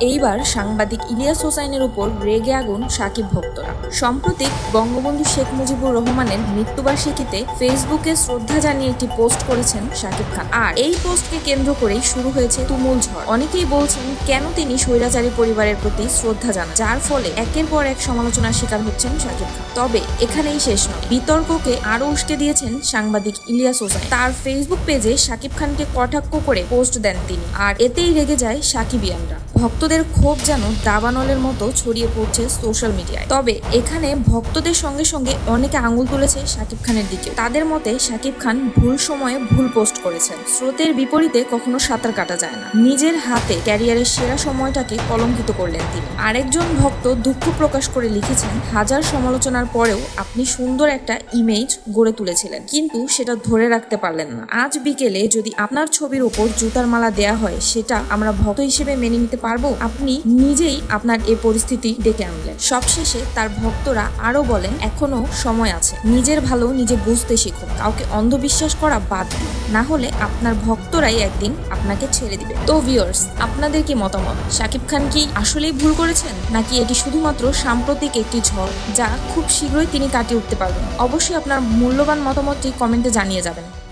এইবার সাংবাদিক ইলিয়াস হোসাইনের উপর রেগে আগুন সাকিব ভক্তরা। সম্প্রতি বঙ্গবন্ধু শেখ মুজিবুর রহমানের মৃত্যুবার্ষিকীতে ফেসবুকে শ্রদ্ধা জানিয়ে একটি পোস্ট করেছেন সাকিব খান। আর এই পোস্টকে কেন্দ্র করেই শুরু হয়েছে তুমুল ঝড়। অনেকেই বলছেন, কেন তিনি স্বৈরাচারী পরিবারের প্রতি শ্রদ্ধা জানান? যার ফলে একের পর এক সমালোচনার শিকার হচ্ছেন সাকিব খান। তবে এখানেই শেষ নয়। বিতর্ককে আরও উস্কে দিয়েছেন সাংবাদিক ইলিয়াস হোসাইন তার ফেসবুক পেজে সাকিব খানকে কটাক্ষ করে পোস্ট দেন তিনি। আর এতেই রেগে যায় সাকিবিয়ানরা। ভক্তদের ক্ষোভ যেন দাবানলের মতো ছড়িয়ে পড়ছে সোশ্যাল মিডিয়ায়। তবে এখানে ভক্তদের সঙ্গে সঙ্গে অনেকে আঙুল তুলেছে সাকিব খানের দিকে। তাদের মতে সাকিব খান ভুল সময়ে ভুল পোস্ট করেছেন। স্রোতের বিপরীতে কখনো সাঁতার কাটা যায় না। নিজের হাতে ক্যারিয়ারের সেরা সময়টাকে কলঙ্কিত করলেন তিনি। আরেকজন ভক্ত দুঃখ প্রকাশ করে লিখেছেন, হাজার সমালোচনার পরেও আপনি সুন্দর একটা ইমেজ গড়ে তুলেছিলেন, কিন্তু সেটা ধরে রাখতে পারলেন না। আজ বিকেলে যদি আপনার ছবির ওপর জুতার মালা দেয়া হয়, সেটা আমরা ভক্ত হিসেবে মেনে নিতে পারব? আপনি নিজেই আপনার এই পরিস্থিতি ডেকে আনলেন। সবশেষে তার ভক্তরা আরও বলেন, এখনও সময় আছে। নিজের ভালো নিজে বুঝতে শিখুন। কাউকে অন্ধবিশ্বাস করা বাদ না হলে আপনার ভক্তরাই একদিন আপনাকে ছেড়ে দিবে। তো ভিউয়ার্স আপনাদের কি মতামত? শাকিব খান কি আসলেই ভুল করেছেন? নাকি এটি শুধুমাত্র সাম্প্রতিক একটি ঝড়, যা খুব শীঘ্রই তিনি কাটিয়ে উঠতে পারবেন? অবশ্যই আপনার মূল্যবান মতামতটি কমেন্টে জানিয়ে যাবেন।